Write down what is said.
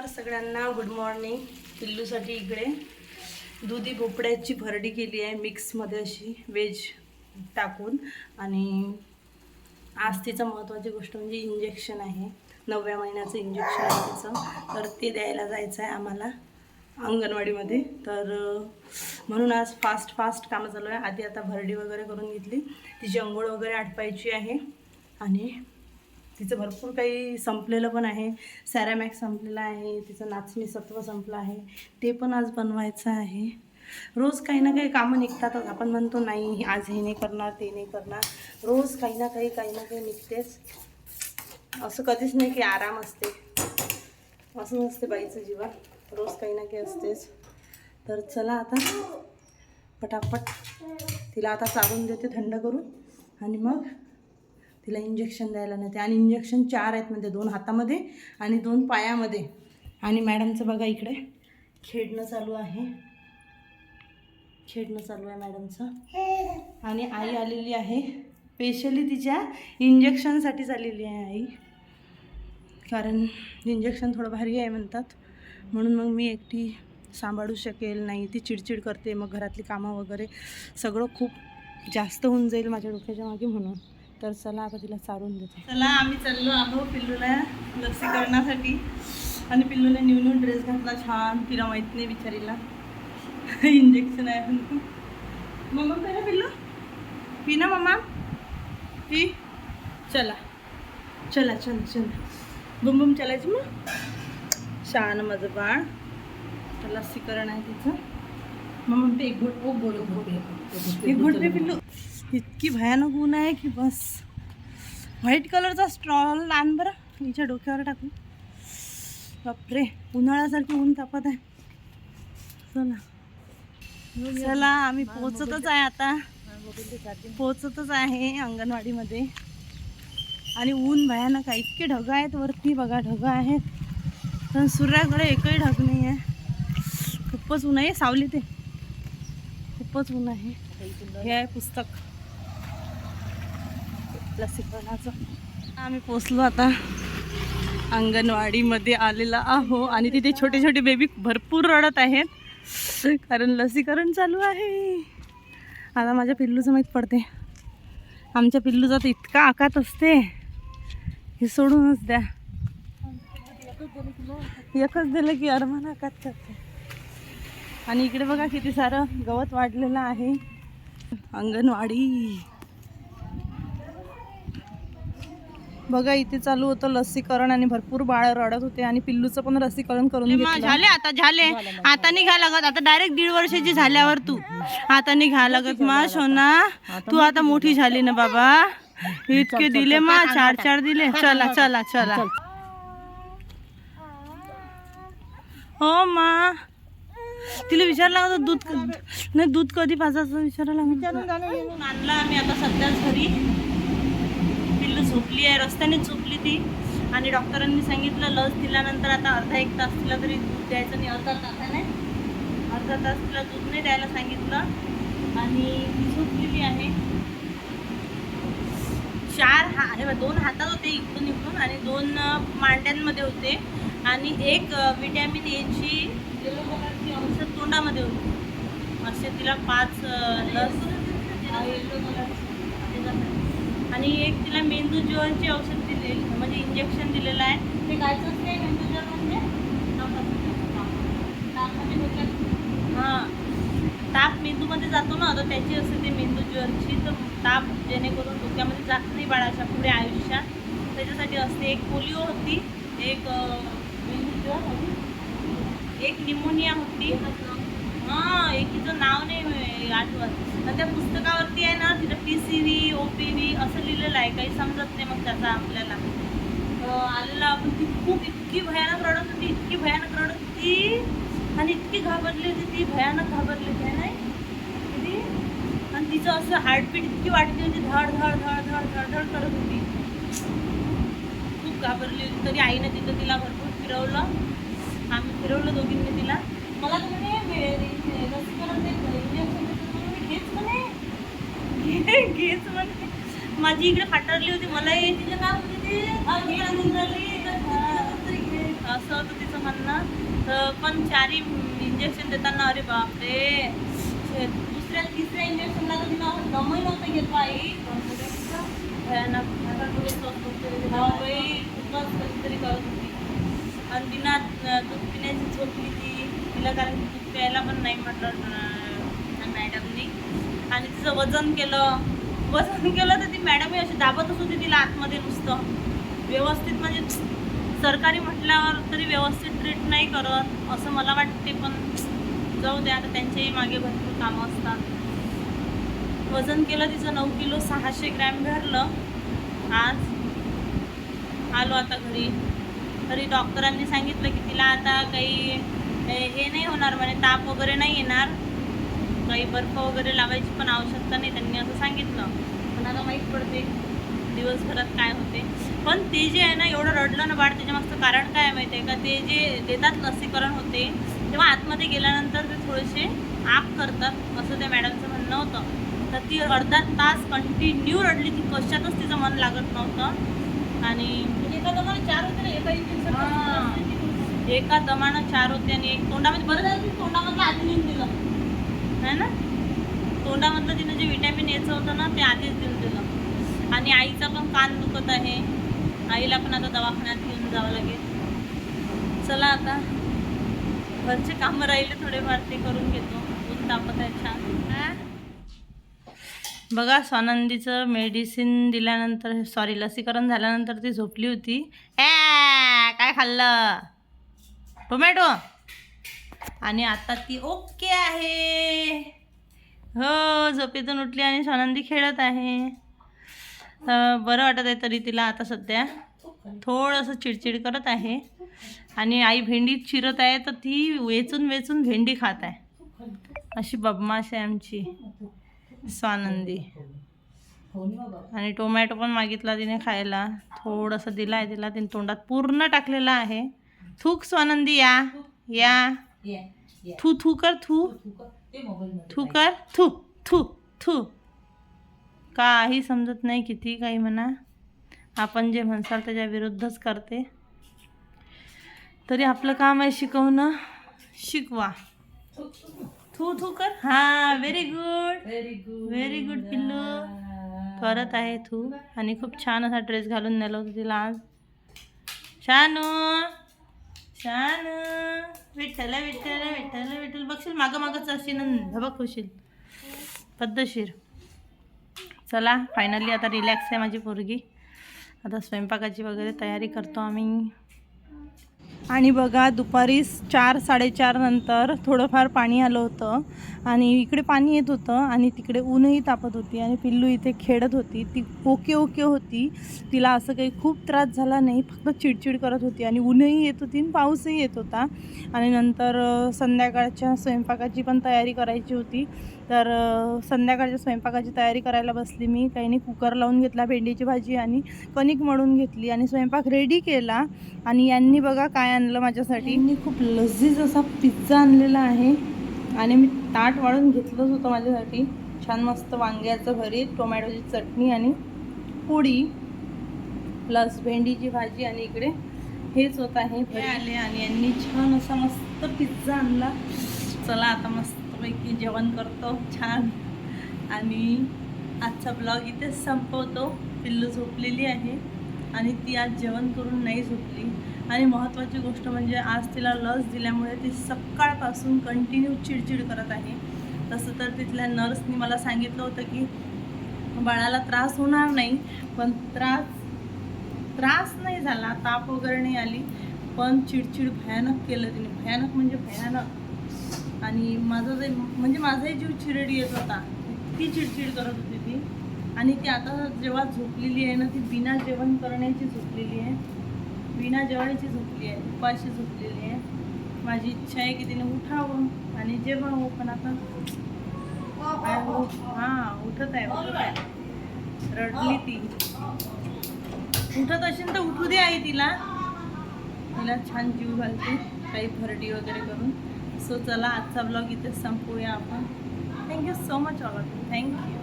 नमस्कार सगळ्यांना. Good morning पिल्लूसाठी इकडे दुधी भोपळ्याची भरडी केली आहे मिक्समध्ये अशी वेज टाकून. आणि आज तिचं महत्त्वाची गोष्ट म्हणजे इंजेक्शन आहे. नवव्या महिन्याचं इंजेक्शन आहे तिचं. तर ते द्यायला जायचं आहे आम्हाला अंगणवाडीमध्ये. तर म्हणून आज फास्ट फास्ट कामं चालू आहे. आधी आता भरडी वगैरे करून घेतली. तिची अंघोळ वगैरे आटपायची आहे. आणि तिचं भरपूर काही संपलेलं पण आहे. सॅरामॅक संपलेलं आहे. तिचं नाचणी सत्व संपलं आहे. ते पण आज बनवायचं आहे. रोज काही ना काही कामं निघतातच. आपण म्हणतो नाही आज हे नाही करणार ते नाही करणार. रोज काही ना काही काही ना काही निघतेच. असं कधीच नाही की आराम असते. असं नसते बाईचं जीवन. रोज काही ना काही असतेच. तर चला आता. पटापट. तिला आता चालून देते थंड करून. आणि मग तिला इंजेक्शन द्यायला नेते. आणि इंजेक्शन चार आहेत म्हणजे दोन हातामध्ये आणि दोन पायामध्ये. आणि मॅडमचं बघा इकडे खेळणं चालू आहे. खेळणं चालू आहे मॅडमचं. आणि आई आलेली आहे. स्पेशली तिच्या इंजेक्शनसाठीच आलेली आहे आई. कारण इंजेक्शन थोडं भारी आहे म्हणतात. म्हणून मग मी एकटी सांभाळू शकेल नाही ती चिडचिड करते मग घरातली कामं वगैरे सगळं खूप जास्त होऊन जाईल माझ्या डोक्याच्या मागे म्हणून. तर चला आता तिला चालून देते. चला आम्ही चाललो आहो पिल्लूला लसीकरणासाठी. आणि पिल्लूने न्यू न्यू ड्रेस घातला छान तिला माहीत नाही बिचारीला इंजेक्शन आहे म्हणून. मम्मा पहिला पिल्लू? पी ना मम्मा पी चला. चला चल चल. बुम बुम चालायची मग? छान माझं बाळ. तर लसीकरण आहे तिचं. मग एक घोट ओ बोल एक घोट. पिल्लू. इतकी भयानक ऊन आहे की बस. व्हाईट कलरचा स्ट्रॉल आण बरं. हिच्या डोक्यावर टाकू. बापरे उन्हाळ्यासारखी ऊन तापत आहे. चला. चला आम्ही पोचतच आहे आता. पोचतच आहे अंगणवाडीमध्ये. आणि ऊन भयानक आहे. इतके ढगं आहेत वरती बघा ढगं आहेत. पण सूर्याकडे एकही ढग नाही आहे. खूपच ऊन आहे. सावली ते. खूपच ऊन आहे. हे आहे पुस्तक. लसीकरणाचं आम्ही पोचलो आता अंगणवाडीमध्ये आलेला आहो आणि तिथे छोटे छोटे बेबी भरपूर रडत आहेत. कारण लसीकरण चालू आहे. आता माझ्या पिल्लूचं माहीत पडते. आमच्या पिल्लूचा तर इतका आकात असते. हे सोडूनच द्या. एकच दिलं की अरमान आकात करते. आणि इकडे बघा किती सारं गवत वाढलेलं आहे. अंगणवाडी. बघा इथे चालू होतं लसीकरण आणि भरपूर बाळ रडत होते आणि पिल्लूचं पण लसीकरण करून घेतलं. झाले आता झाले. आता निघा लागत. आता डायरेक्ट दीड वर्षाची झाल्यावर तू. आता निघा लागत मा सोना. तू आता मोठी झाली ना बाबा. इतके दिले मा चार चार दिले. चला चला चला. हो मा. तिला विचारलं होतं दूध नाही दूध कधी पाजायचं? विचारायला आणला आम्ही आता सध्याच घरी. झोपली आहे रस्त्याने झोपली ती. आणि डॉक्टरांनी सांगितलं लस दिल्यानंतर आता अर्धा एक तास तिला तरी दूध द्यायचं नाही अर्धा तासाने अर्धा तास तिला दूध नाही द्यायला सांगितलं. आणि ती झोपलेली आहे. चार हा हे दोन हातात होते इकडून इकडून आणि दोन मांड्यांमध्ये होते. आणि एक विटॅमिन एची येलो कलरची औषध तोंडामध्ये होती. असे तिला पाच लस येलो कलरची आणि एक तिला मेंदू ज्वरचे औषध दिले म्हणजे इंजेक्शन दिलेलं आहे. ते कायचं असते मेंदू ज्वर म्हणजे? हां. ताप मेंदूमध्ये जातो ना तर त्याची असते ते मेंदू ज्वरची तर ताप जेणेकरून डोक्यामध्ये जात नाही बाळाच्या पुढे आयुष्यात. त्याच्यासाठी असते एक पोलिओ होती एक मेंदू ज्वर होती. एक निमोनिया होती. हां एकीचं नाव नाही आठवत आणि त्या पुस्तकावरती आहे ना तिथं P C V O P V असं लिहिलेलं आहे काही समजत नाही मग त्याचा आपल्याला आलेला पण ती खूप इतकी भयानक रडत होती इतकी भयानक रडत होती आणि इतकी घाबरली होती ती भयानक घाबरली होती नाही किती आणि तिचं असं हार्टबीट इतकी वाटली होती धड धड धड धड धड धड करत होती खूप घाबरली होती तरी आईने तिथं तिला भरपूर फिरवलं आम्ही फिरवलं दोघींनी तिला मला तर म्हणे लसीकरण ते घेच म्हणे. घेच म्हणे. माझी इकडे फाटरली होती मला तिचं काय होते ते. घे राहिली, असं होतं तिचं म्हणणं. तर पण चारी इंजेक्शन देताना अरे बापरे. दुसऱ्या तिसऱ्या इंजेक्शनला तर तिनं दमही नव्हतं घेत बाई. भयानक बाई खूपच कधीतरी करत होती. आणि बिना दूध पिण्याची झोपली ती तिला कारण की दूध प्यायला पण नाही म्हटलं. मॅडमनी आणि तिचं वजन केलं. वजन केलं तर ती मॅडमही अशी दाबतच होती तिला आतमध्ये नुसतं. व्यवस्थित म्हणजे सरकारी म्हटल्यावर तरी व्यवस्थित ट्रीट नाही करत असं मला वाटते. पण जाऊ द्या आता त्यांच्याही मागे भरपूर कामं असतात. वजन केलं तिचं नऊ किलो सहाशे ग्रॅम भरलं. आज आलो आता घरी. तरी डॉक्टरांनी सांगितलं की तिला आता काही हे नाही होणार म्हणे ताप वगैरे नाही येणार. काही बर्फ वगैरे लावायची पण आवश्यकता नाही त्यांनी असं सांगितलं. पण आता माहीत पडते दिवसभरात काय होते पण ते जे आहे ना एवढं रडलं ना बाळ त्याच्या मागचं कारण काय माहिती आहे का? ते जे देतात लसीकरण होते तेव्हा आतमध्ये गेल्यानंतर ते थोडेसे आग करतात असं त्या मॅडमचं म्हणणं होतं. तर ती अर्धा तास कंटिन्यू रडली ती कशातच तिचं मन लागत नव्हतं. आणि एका दमानं चार होते ना एका एका दमानं चार होते आणि एक तोंडामध्ये बरं झालं तोंडामधलं आधी नेऊन दिलं. है ना? तोंडामधलं तिनं जे विटॅमिन एचं होतं ना ते आधीच देऊन दिलं. आणि आईचा पण कान दुखत आहे. आईला पण आता दवाखान्यात घेऊन जावं लागेल. चला आता. घरचे कामं राहिले थोडेफार ते करून घेतो. ऊन तापत आहे छान. बघा स्वानंदीचं मेडिसिन दिल्यानंतर सॉरी लसीकरण झाल्यानंतर ती झोपली होती. ॲ, काय खाल्लं? टोमॅटो! आणि आता ती ओके आहे. हो झोपेतून उठली आणि स्वानंदी खेळत आहे. बरं वाटत आहे तरी तिला आता सध्या थोडंसं चिडचिड करत आहे. आणि आई भेंडी चिरत आहे तर ती वेचून वेचून भेंडी खात आहे. अशी बदमाश आहे आमची स्वानंदी. आणि टोमॅटो पण मागितला तिने खायला. थोडंसं दिलं आहे तिला तिने तोंडात पूर्ण टाकलेलं आहे. थूक स्वानंदी या या. थू थू कर थू थू कर थू थू थू काही समजत नाही किती काही म्हणा. आपण जे म्हणसाल त्याच्या विरुद्धच करते. तरी आपलं काम आहे शिकवणं. शिकवा. थू थू कर हा very good very good very good पिल्लू. करत आहे तू आणि खूप छान असा ड्रेस घालून नेलं होतं तिला आज. शानू. छान. विठ्ठल विठ्ठल विठ्ठल विठ्ठल. बघशील मागं मागंच अशी नंद धबक होशील. पद्धतशीर चला फायनली आता रिलॅक्स आहे माझी पोरगी. आता स्वयंपाकाची वगैरे तयारी करतो आम्ही. आणि बघा दुपारी चार साडेचार नंतर थोडंफार पाणी आलं होतं. आणि इकडे पाणी येत होतं आणि तिकडे ऊनही तापत होती आणि पिल्लू इथे खेळत होती. ती ओके ओके होती. तिला असं काही खूप त्रास झाला नाही फक्त चिडचिड करत होती आणि ऊनही येत होती आणि पाऊसही येत होता. आणि नंतर संध्याकाळच्या स्वयंपाकाची पण तयारी करायची होती. तर संध्याकाळच्या स्वयंपाकाची तयारी करायला बसली मी. काही नाही कुकर लावून घेतला भेंडीची भाजी आणि कणिक मळून घेतली आणि स्वयंपाक रेडी केला. आणि यांनी बघा काय आणलं माझ्यासाठी. यांनी खूप लजीज असा पिझ्झा आणलेला आहे. आणि मी ताट वाढून घेतलंच होतं माझ्यासाठी. छान मस्त वांग्याचं भरीत टोमॅटोची चटणी आणि पोळी प्लस भेंडीची भाजी आणि इकडे हेच होत आहे. हे आले आणि यांनी छान असा मस्त पिझ्झा आणला. चला आता मस्तपैकी जेवण करतो छान. आणि आजचा ब्लॉग इथेच संपवतो. पिल्लू झोपलेली आहे आणि ती आज जेवण करून नाही झोपली. आणि महत्त्वाची गोष्ट म्हणजे आज तिला लस दिल्यामुळे ती सकाळपासून कंटिन्यू चिडचिड करत आहे. तसं तर तिथल्या नर्सनी मला सांगितलं होतं की बाळाला त्रास होणार नाही पण त्रास त्रास नाही झाला ताप वगैरे नाही आली पण चिडचिड भयानक केलं तिने. भयानक म्हणजे भयानक. आणि माझं जे म्हणजे माझाही जीव चिरड येत होता ती चिडचिड करत होती ती. आणि ती आता जेव्हा झोपलेली आहे ना ती बिना जेवण करण्याची झोपलेली आहे. बिना जेवणाची झोपली आहे उपाशी झोपलेली आहे. माझी इच्छा आहे की तिने उठावं आणि जेवावं पण आता काय हो हां उठत आहे उठत आहे. रडली ती. उठत असेल तर उठू दे आई तिला. तिला छान जीव घालते काही भरडी वगैरे करून. सो चला आजचा ब्लॉग इथे संपूया आपण. Thank you so much all of you thank you